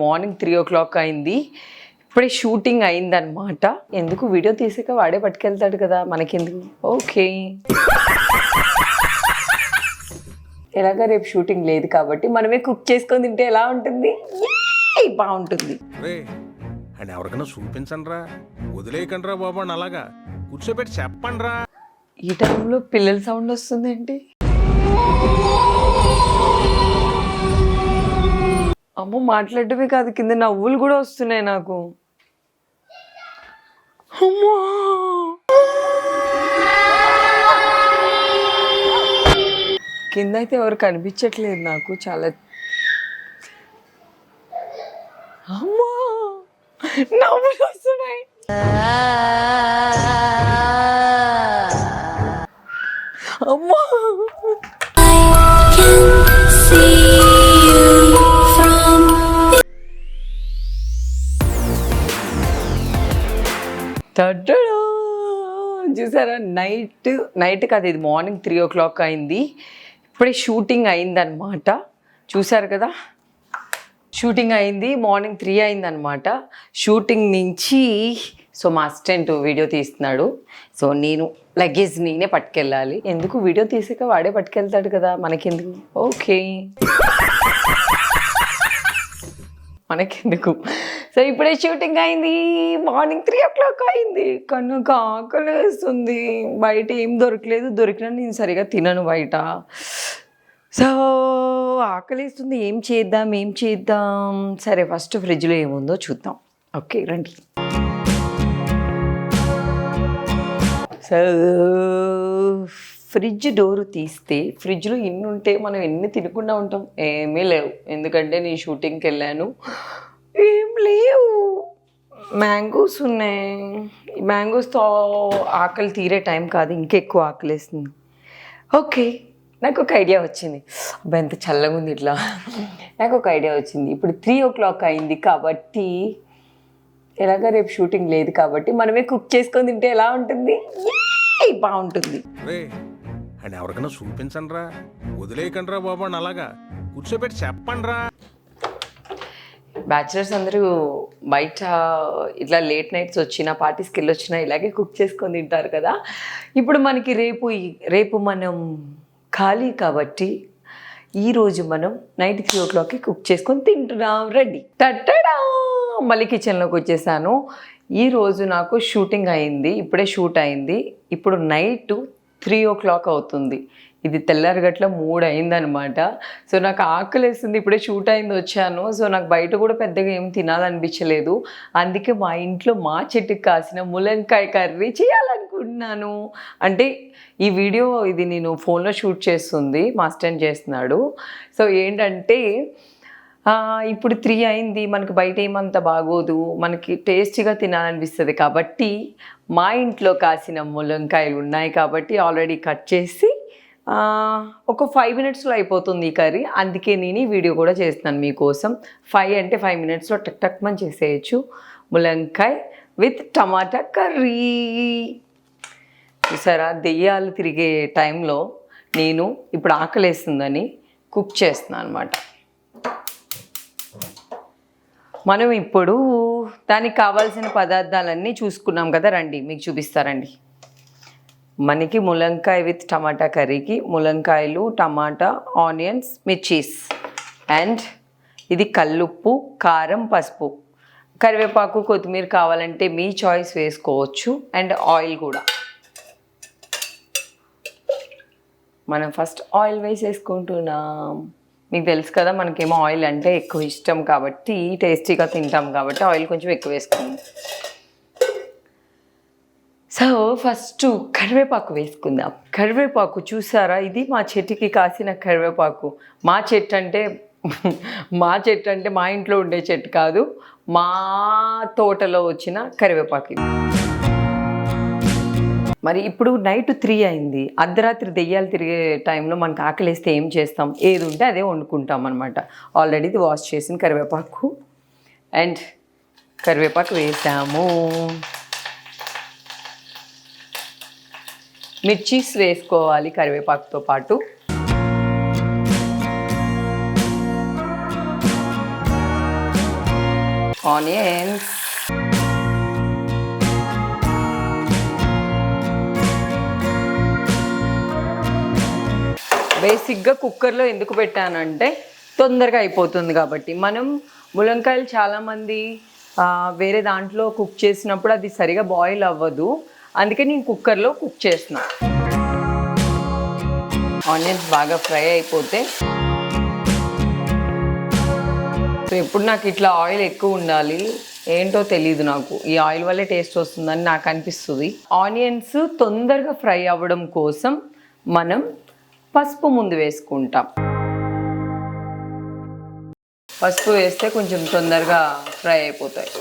Morning three ఓ clock అయింది. ఇప్పుడే shooting అయిందనమాట ఎందుకు వీడియో తీసాక వాడే పట్టుకెళ్తాడు కదా మనకెందుకు? ఓకే. ఎలాగ రేపు షూటింగ్ లేదు కాబట్టి మనమే కుక్ చేసుకొని తింటే ఎలా ఉంటుంది! బాగుంటుంది. అండ్ ఎవరికైనా చూపించండి రా వదిలేయకండి రా బాబు అలాగా. కూర్చోబెట్టి చెప్పండి రా ఈ టైంలో పిల్లల సౌండ్ వస్తుంది ఏంటి అమ్మో మాట్లాడటమే కాదు కింద నవ్వులు కూడా వస్తున్నాయి నాకు. అమ్మా! కింద అయితే ఎవరు కనిపించట్లేదు నాకు చాలా. అమ్మా! నవ్వులు వస్తున్నాయి. అమ్మా! చూసారా నైట్ నైట్ కాదు ఇది మార్నింగ్ త్రీ ఓ క్లాక్ అయింది ఇప్పుడే షూటింగ్ అయిందనమాట చూసారు కదా షూటింగ్ అయింది మార్నింగ్ త్రీ అయిందనమాట షూటింగ్ నుంచి సో మా అసిస్టెంట్ వీడియో తీస్తున్నాడు సో నేను లగేజ్ నేనే పట్టుకెళ్ళాలి ఎందుకు వీడియో తీసాక వాడే పట్టుకెళ్తాడు కదా మనకెందుకు ఓకే మనకెందుకు సో ఇప్పుడే షూటింగ్ అయింది. మార్నింగ్ త్రీ ఓ క్లాక్ అయింది. కనుక ఆకలి వేస్తుంది. బయట ఏం దొరకలేదు. దొరికినా నేను సరిగా తినను బయట. సో ఆకలిస్తుంది ఏం చేద్దాం? ఏం చేద్దాం? సరే ఫస్ట్ ఫ్రిడ్జ్లో ఏముందో చూద్దాం. ఓకే రండి. సో ఫ్రిడ్జ్ డోరు తీస్తే ఫ్రిడ్జ్లో ఎన్ని ఉంటే మనం ఎన్ని తినకుండా ఉంటాం? ఏమీ లేవు. ఎందుకంటే నేను షూటింగ్కి వెళ్ళాను. లేవు. మ్యాంగోస్ ఉన్నాయి. ఈ మ్యాంగోస్తో ఆకలి తీరే టైం కాదు ఇంకెక్కువ ఆకలేస్తుంది. ఓకే నాకు ఒక ఐడియా వచ్చింది. అబ్బా ఎంత చల్లగా ఉంది ఇట్లా. నాకు ఒక ఐడియా వచ్చింది. ఇప్పుడు త్రీ ఓ క్లాక్ అయింది కాబట్టి ఎలాగ రేపు షూటింగ్ లేదు కాబట్టి మనమే కుక్ చేసుకొని తింటే ఎలా ఉంటుంది? బాగుంటుంది. ఎవరికైనా చూపించండి రా వదిలేయకండి రా బాబు అని అలాగా. కూర్చోబెట్టి చెప్పండి రా బ్యాచిలర్స్ అందరూ బయట ఇట్లా లేట్ నైట్స్ వచ్చినా పార్టీస్కి వెళ్ళి వచ్చినా ఇలాగే కుక్ చేసుకొని తింటారు కదా. ఇప్పుడు మనకి రేపు ఈ- రేపు మనం ఖాళీ కాబట్టి ఈరోజు మనం నైట్ త్రీ ఓ క్లాక్కి కుక్ చేసుకొని తింటున్నాం. రెడీ టట్టడా మళ్ళీ కిచెన్లోకి వచ్చేసాను. ఈరోజు నాకు షూటింగ్ అయింది. ఇప్పుడే షూట్ అయింది. ఇప్పుడు నైట్ త్రీ ఓ క్లాక్ అవుతుంది. ఇది తెల్లారగట్ల మూడు అయిందనమాట సో నాకు ఆకలేస్తుంది ఇప్పుడే షూట్ అయింది వచ్చాను. సో నాకు బయట కూడా పెద్దగా ఏం తినాలనిపించలేదు. అందుకే మా ఇంట్లో మా చెట్టుకి కాసిన ములంకాయ కర్రీ చేయాలనుకుంటున్నాను. అంటే ఈ వీడియో ఇది నేను ఫోన్లో షూట్ చేస్తుంది మాస్టర్ చేస్తున్నాడు. సో ఏంటంటే ఇప్పుడు త్రీ అయింది మనకి బయట ఏమంత బాగోదు మనకి టేస్టీగా తినాలనిపిస్తుంది కాబట్టి మా ఇంట్లో కాసిన ములంకాయలు ఉన్నాయి కాబట్టి ఆల్రెడీ కట్ చేసి ఒక ఫైవ్ మినిట్స్లో అయిపోతుంది ఈ కర్రీ. అందుకే నేను ఈ వీడియో కూడా చేస్తున్నాను మీకోసం. ఫైవ్ అంటే ఫైవ్ మినిట్స్లో టక్ టక్ మని చేసేయచ్చు. ములంకాయ విత్ టమాటా కర్రీ. చూసారా? దెయ్యాలు తిరిగే టైంలో నేను ఇప్పుడు ఆకలేస్తుందని కుక్ చేస్తున్నాను అనమాట మనం ఇప్పుడు దానికి కావాల్సిన పదార్థాలన్నీ చూసుకున్నాం కదా రండి. మీకు చూపిస్తారండి మనకి ములంకాయ విత్ టమాటా కర్రీకి ములంకాయలు టమాటా ఆనియన్స్ మిర్చీస్ అండ్ ఇది కల్లుప్పు కారం పసుపు. కరివేపాకు కొత్తిమీర కావాలంటే మీ చాయిస్ వేసుకోవచ్చు. అండ్ ఆయిల్ కూడా. మనం ఫస్ట్ ఆయిల్ వేసేసుకుంటున్నాం. మీకు తెలుసు కదా మనకేమో ఆయిల్ అంటే ఎక్కువ ఇష్టం కాబట్టి టేస్టీగా తింటాం కాబట్టి ఆయిల్ కొంచెం ఎక్కువ వేసుకుందాం సో ఫస్ట్ కరివేపాకు వేసుకుందాం. కరివేపాకు చూసారా? ఇది మా చెట్టుకి కాసిన కరివేపాకు. మా చెట్టు అంటే మా చెట్టు అంటే మా ఇంట్లో ఉండే చెట్టు కాదు. మా తోటలో వచ్చిన కరివేపాకు మరి ఇప్పుడు నైట్ త్రీ అయింది. అర్ధరాత్రి దెయ్యాలు తిరిగే టైంలో మనకు ఆకలిస్తే ఏం చేస్తాం? ఏది ఉంటే అదే వండుకుంటాం అనమాట ఆల్రెడీ ఇది వాష్ చేసిన కరివేపాకు. అండ్ కరివేపాకు వేసాము. మిర్చీస్ వేసుకోవాలి కరివేపాకుతో పాటు. ఆనియన్స్ బేసిక్గా కుక్కర్లో ఎందుకు పెట్టానంటే తొందరగా అయిపోతుంది కాబట్టి. మనం ములంకాయలు చాలామంది వేరే దాంట్లో కుక్ చేసినప్పుడు అది సరిగా బాయిల్ అవ్వదు. అందుకే నేను కుక్కర్లో కుక్ చేసిన ఆనియన్స్ బాగా ఫ్రై అయిపోతే సో ఇప్పుడు నాకు ఇట్లా ఆయిల్ ఎక్కువ ఉండాలి ఏంటో తెలియదు నాకు. ఈ ఆయిల్ వల్లే టేస్ట్ వస్తుందని నాకు అనిపిస్తుంది. ఆనియన్స్ తొందరగా ఫ్రై అవ్వడం కోసం మనం పసుపు ముందు వేసుకుంటాం. పసుపు వేస్తే కొంచెం తొందరగా ఫ్రై అయిపోతాయి.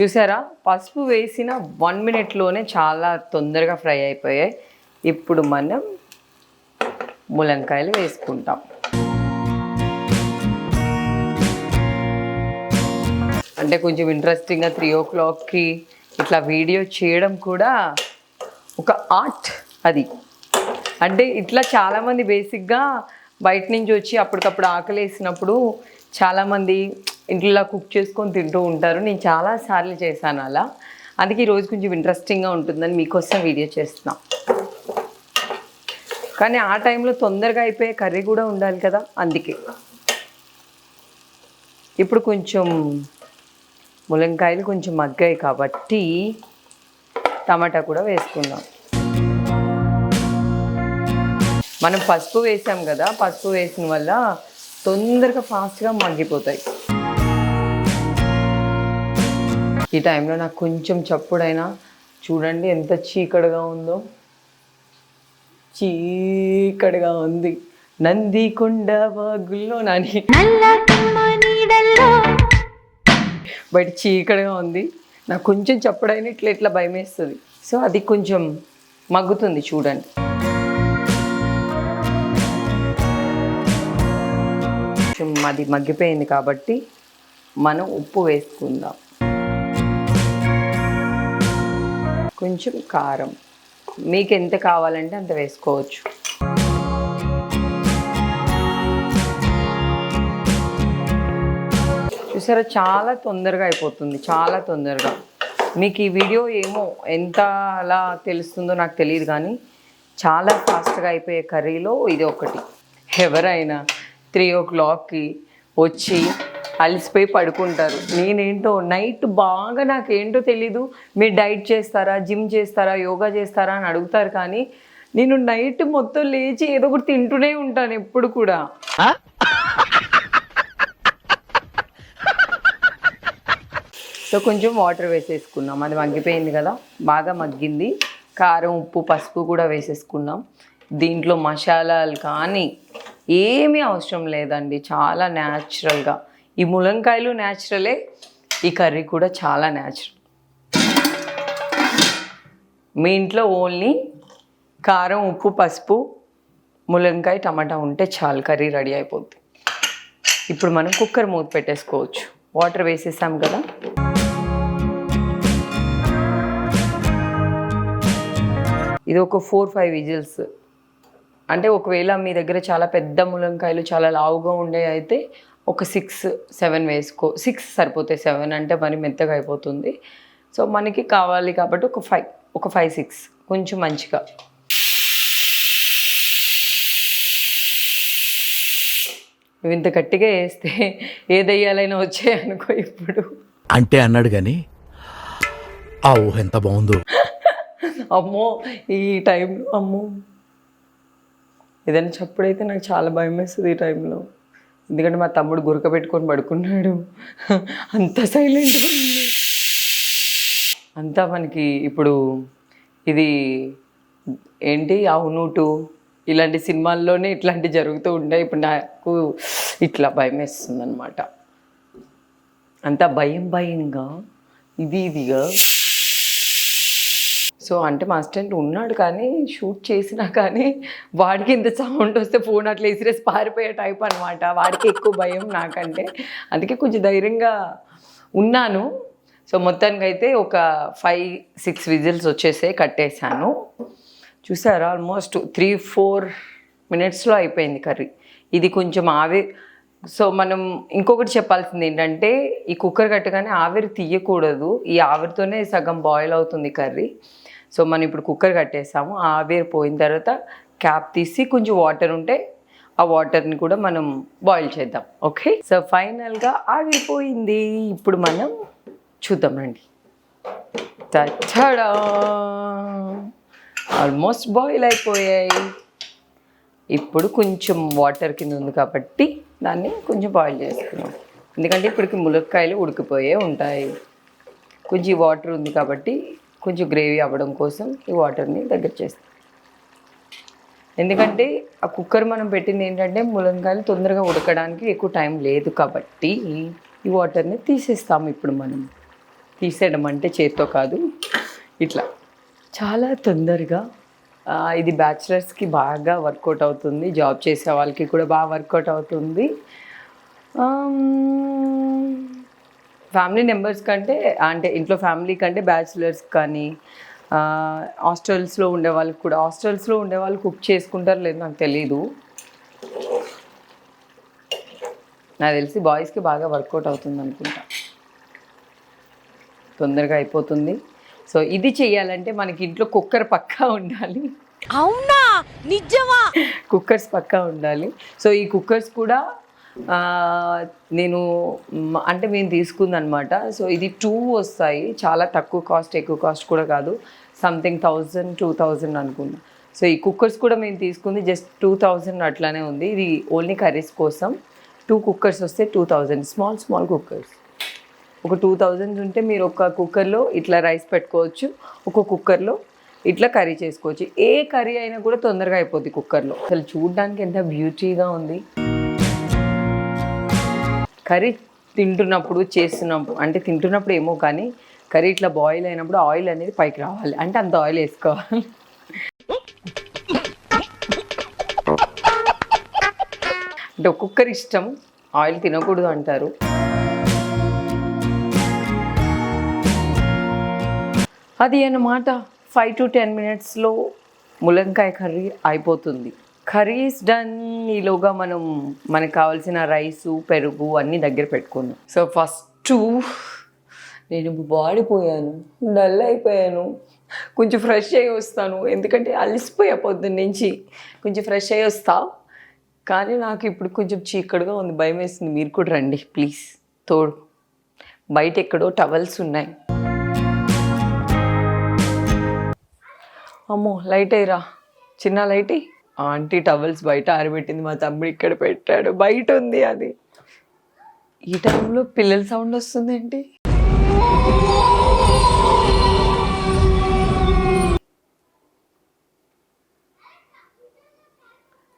చూసారా? పసుపు వేసిన వన్ మినిట్లోనే చాలా తొందరగా ఫ్రై అయిపోయాయి. ఇప్పుడు మనం ములంకాయలు వేసుకుంటాం. అంటే కొంచెం ఇంట్రెస్టింగ్గా త్రీ ఓ క్లాక్కి ఇట్లా వీడియో చేయడం కూడా ఒక ఆర్ట్ అది. అంటే ఇట్లా చాలామంది బేసిక్గా బయట నుంచి వచ్చి అప్పటికప్పుడు ఆకలి వేసినప్పుడు చాలామంది ఇంట్లో కుక్ చేసుకొని తింటూ ఉంటారు. నేను చాలాసార్లు చేశాను అలా. అందుకే ఈరోజు కొంచెం ఇంట్రెస్టింగ్గా ఉంటుందని మీకోసం వీడియో చేస్తున్నాం. కానీ ఆ టైంలో తొందరగా అయిపోయే కర్రీ కూడా ఉండాలి కదా అందుకే. ఇప్పుడు కొంచెం ములంకాయలు కొంచెం మగ్గాయి కాబట్టి టమాటా కూడా వేసుకుందాం. మనం పసుపు వేసాం కదా పసుపు వేసిన వల్ల తొందరగా ఫాస్ట్గా మగ్గిపోతాయి. ఈ టైంలో నాకు కొంచెం చప్పుడైనా చూడండి ఎంత చీకటిగా ఉందో. చీకటిగా ఉంది. నందికొండ వాగుల్లో నాని. బయట చీకటిగా ఉంది. నాకు కొంచెం చప్పుడైనా ఇట్లా ఇట్లా భయం వేస్తుంది సో అది కొంచెం మగ్గుతుంది చూడండి. కొంచెం అది మగ్గిపోయింది కాబట్టి మనం ఉప్పు వేసుకుందాం. కొంచెం కారం. మీకు ఎంత కావాలంటే అంత వేసుకోవచ్చు. చూసారా? చాలా తొందరగా అయిపోతుంది. చాలా తొందరగా. మీకు ఈ వీడియో ఏమో ఎంత అలా తెలుస్తుందో నాకు తెలియదు కానీ చాలా ఫాస్ట్గా అయిపోయే కర్రీలో ఇది ఒకటి. ఎవరైనా త్రీ ఓ క్లాక్కి వచ్చి అలసిపోయి పడుకుంటారు. నేనేంటో నైట్ బాగా నాకేంటో తెలీదు. మీరు డైట్ చేస్తారా? జిమ్ చేస్తారా? యోగా చేస్తారా? అని అడుగుతారు కానీ నేను నైట్ మొత్తం లేచి ఏదో ఒకటి తింటూనే ఉంటాను ఎప్పుడు కూడా. సో కొంచెం వాటర్ వేసేసుకున్నాం. అది మగ్గిపోయింది కదా? బాగా మగ్గింది. కారం ఉప్పు పసుపు కూడా వేసేసుకున్నాం. దీంట్లో మసాలాలు కానీ ఏమీ అవసరం లేదండి చాలా న్యాచురల్గా. ఈ ములంకాయలు న్యాచురలే ఈ కర్రీ కూడా చాలా న్యాచురల్. మీ ఇంట్లో ఓన్లీ కారం ఉప్పు పసుపు ములంకాయ టమాటా ఉంటే చాలు కర్రీ రెడీ అయిపోద్ది. ఇప్పుడు మనం కుక్కర్ మూత పెట్టేసుకోవచ్చు. వాటర్ వేసేసాం కదా? ఇది ఒక ఫోర్ ఫైవ్ విజిల్స్. అంటే ఒకవేళ మీ దగ్గర చాలా పెద్ద ములంకాయలు చాలా లావుగా ఉండే అయితే ఒక సిక్స్ సెవెన్ వేసుకో సిక్స్ సరిపోతాయి సెవెన్ అంటే మరి మెత్తగా అయిపోతుంది. సో మనకి కావాలి కాబట్టి ఒక ఫైవ్ ఒక ఫైవ్ సిక్స్ కొంచెం మంచిగా. నువ్వు ఇంత గట్టిగా వేస్తే ఏ దయ్యాలైనా వచ్చాయనుకో ఇప్పుడు. అంటే అన్నాడు కానీ ఆ ఊహ ఎంత బాగుందో. అమ్మో ఈ టైంలో అమ్మో. ఏదైనా చప్పుడైతే నాకు చాలా భయం వేస్తుంది ఈ టైంలో. ఎందుకంటే మా తమ్ముడు గురక పెట్టుకొని పడుకున్నాడు. అంత సైలెంట్గా ఉంది. అంతా మనకి ఇప్పుడు ఇది ఏంటి? అవును టూ ఇలాంటి సినిమాల్లోనే ఇట్లాంటివి జరుగుతూ ఉండే ఇప్పుడు నాకు ఇట్లా భయం వేస్తుంది అనమాట అంతా భయం భయంగా ఇది ఇదిగా సో అంటే మా అసిస్టెంట్ ఉన్నాడు కానీ షూట్ చేసినా కానీ వాడికి ఇంత సౌండ్ వస్తే ఫోన్ అట్లా ఇసిరేసి పారిపోయే టైప్ అనమాట వాడికి ఎక్కువ భయం నాకంటే. అందుకే కొంచెం ధైర్యంగా ఉన్నాను. సో మొత్తానికి అయితే ఒక ఫైవ్ సిక్స్ విజిల్స్ వచ్చేసే కట్టేశాను. చూసారా ఆల్మోస్ట్ త్రీ ఫోర్ మినిట్స్లో అయిపోయింది కర్రీ. ఇది కొంచెం ఆవి సో మనం ఇంకొకటి చెప్పాల్సింది ఏంటంటే ఈ కుక్కర్ కట్టగానే ఆవిరి తీయకూడదు. ఈ ఆవిరితోనే సగం బాయిల్ అవుతుంది కర్రీ. సో మనం ఇప్పుడు కుక్కర్ కట్టేసాము ఆ ఆవిరి పోయిన తర్వాత క్యాప్ తీసి కొంచెం వాటర్ ఉంటే ఆ వాటర్ని కూడా మనం బాయిల్ చేద్దాం ఓకే? సో ఫైనల్గా ఆవిరిపోయింది. ఇప్పుడు మనం చూద్దాం రండి. ఆల్మోస్ట్ బాయిల్ అయిపోయాయి. ఇప్పుడు కొంచెం వాటర్ కింద ఉంది కాబట్టి దాన్ని కొంచెం బాయిల్ చేసుకున్నాం ఎందుకంటే ఇప్పటికి ములక్కాయలు ఉడికిపోయే ఉంటాయి. కొంచెం వాటర్ ఉంది కాబట్టి కొంచెం గ్రేవీ అవ్వడం కోసం ఈ వాటర్ని దగ్గర చేస్తాం. ఎందుకంటే ఆ కుక్కర్ మనం పెట్టింది ఏంటంటే ములంకాయలు తొందరగా ఉడకడానికి ఎక్కువ టైం లేదు కాబట్టి ఈ వాటర్ని తీసేస్తాము ఇప్పుడు మనం. తీసేయడం అంటే చేత్తో కాదు ఇట్లా. చాలా తొందరగా ఇది బ్యాచిలర్స్కి బాగా వర్కౌట్ అవుతుంది. జాబ్ చేసే వాళ్ళకి కూడా బాగా వర్కౌట్ అవుతుంది. ఫ్యామిలీ మెంబర్స్ కంటే అంటే ఇంట్లో ఫ్యామిలీ కంటే బ్యాచిలర్స్ కానీ హాస్టల్స్లో ఉండే వాళ్ళకి కూడా హాస్టల్స్లో ఉండే వాళ్ళు కుక్ చేసుకుంటారు లేదు నాకు తెలీదు. నాకు తెలిసి బాయ్స్కి బాగా వర్కౌట్ అవుతుంది అనుకుంటా. తొందరగా అయిపోతుంది. సో ఇది చేయాలంటే మనకి ఇంట్లో కుక్కర్ పక్కా ఉండాలి. అవునా? నిజమా? కుక్కర్స్ పక్కా ఉండాలి. సో ఈ కుక్కర్స్ కూడా నేను అంటే మేము తీసుకుందనమాట సో ఇది టూ వస్తాయి. చాలా తక్కువ కాస్ట్ ఎక్కువ కాస్ట్ కూడా కాదు. సంథింగ్ థౌజండ్ టూ థౌజండ్ అనుకున్నా సో ఈ కుక్కర్స్ కూడా మేము తీసుకుంది జస్ట్ టూ థౌజండ్ అట్లానే ఉంది. ఇది ఓన్లీ కర్రీస్ కోసం. టూ కుక్కర్స్ వస్తే two thousand. Small small cookers. ఒక టూ థౌజండ్ ఉంటే మీరు ఒక కుక్కర్లో ఇట్లా రైస్ పెట్టుకోవచ్చు. ఒక కుక్కర్లో ఇట్లా కర్రీ చేసుకోవచ్చు. ఏ కర్రీ అయినా కూడా తొందరగా అయిపోద్ది కుక్కర్లో. అసలు చూడడానికి ఎంత బ్యూటీగా ఉంది. కర్రీ తింటున్నప్పుడు చేస్తున్నప్పుడు అంటే తింటున్నప్పుడు ఏమో కానీ కర్రీ ఇట్లా బాయిల్ అయినప్పుడు ఆయిల్ అనేది పైకి రావాలి. అంటే అంత ఆయిల్ వేసుకోవాలి. అంటే ఒక్కొక్కరి ఇష్టం. ఆయిల్ తినకూడదు అంటారు. అది అన్నమాట. ఫైవ్ టు టెన్ మినిట్స్లో ములంకాయ కర్రీ అయిపోతుంది. కర్రీస్ డన్ ఈలోగా మనం మనకు కావాల్సిన రైసు పెరుగు అన్నీ దగ్గర పెట్టుకున్నాం. సో ఫస్ట్ నేను బాడిపోయాను డల్ అయిపోయాను కొంచెం ఫ్రెష్ అయ్యి వస్తాను. ఎందుకంటే అలసిపోయా పొద్దున్న నుంచి. కొంచెం ఫ్రెష్ అయ్యి వస్తా. కానీ నాకు ఇప్పుడు కొంచెం చీకటిగా ఉంది భయం వేస్తుంది. మీరు కూడా రండి ప్లీజ్. తోడు. బయట ఎక్కడో టవల్స్ ఉన్నాయి. అమ్మో లైట్ అయ్యిరా చిన్న లైట్ ఆంటీ టవల్స్ బయట ఆరబెట్టింది మా తమ్ముడు ఇక్కడ పెట్టాడు. బయట ఉంది అది. ఈ టైంలో పిల్లల సౌండ్ వస్తుంది ఏంటి?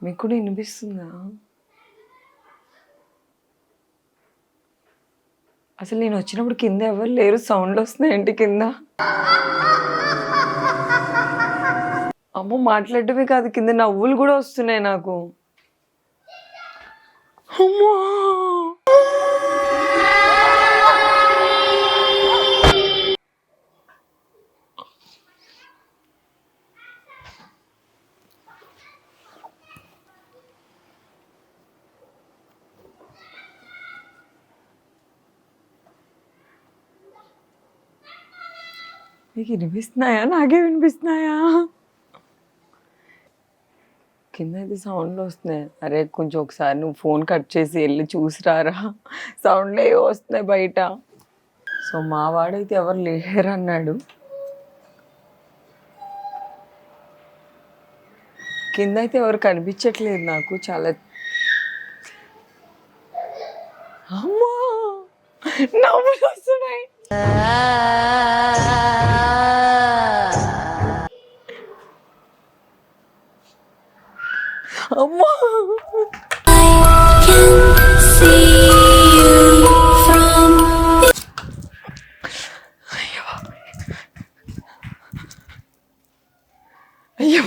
మీకు కూడా వినిపిస్తుందా? అసలు నేను వచ్చినప్పుడు కింద ఎవరు లేరు? సౌండ్లు వస్తున్నాయి ఏంటి కింద? అమ్మో మాట్లాడటమే కాదు కింద నవ్వులు కూడా వస్తున్నాయి నాకు. అమ్మా! మీకు వినిపిస్తున్నాయా? నాకే వినిపిస్తున్నాయా? కింద అయితే సౌండ్లు వస్తున్నాయి. అరే కొంచెం ఒకసారి నువ్వు ఫోన్ కట్ చేసి వెళ్ళి చూసిరారా? సౌండ్లే వస్తున్నాయి బయట. సో మా వాడైతే ఎవరు లేరు అన్నాడు కింద అయితే ఎవరు కనిపించట్లేదు నాకు చాలా అమ్మా! నవ్వులు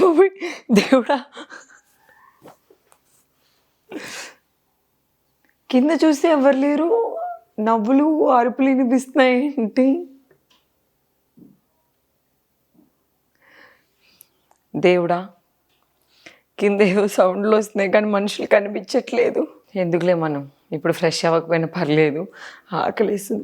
బాబోయ్, దేవుడా కింద చూస్తే ఎవరు లేరు? నవ్వులు అరుపులు వినిపిస్తున్నాయి ఏంటి? దేవుడా కింద ఏదో సౌండ్లు వస్తున్నాయి కానీ మనుషులు కనిపించట్లేదు. ఎందుకులే మనం? ఇప్పుడు ఫ్రెష్ అవ్వకపోయినా పర్లేదు. ఆకలిస్తుంది.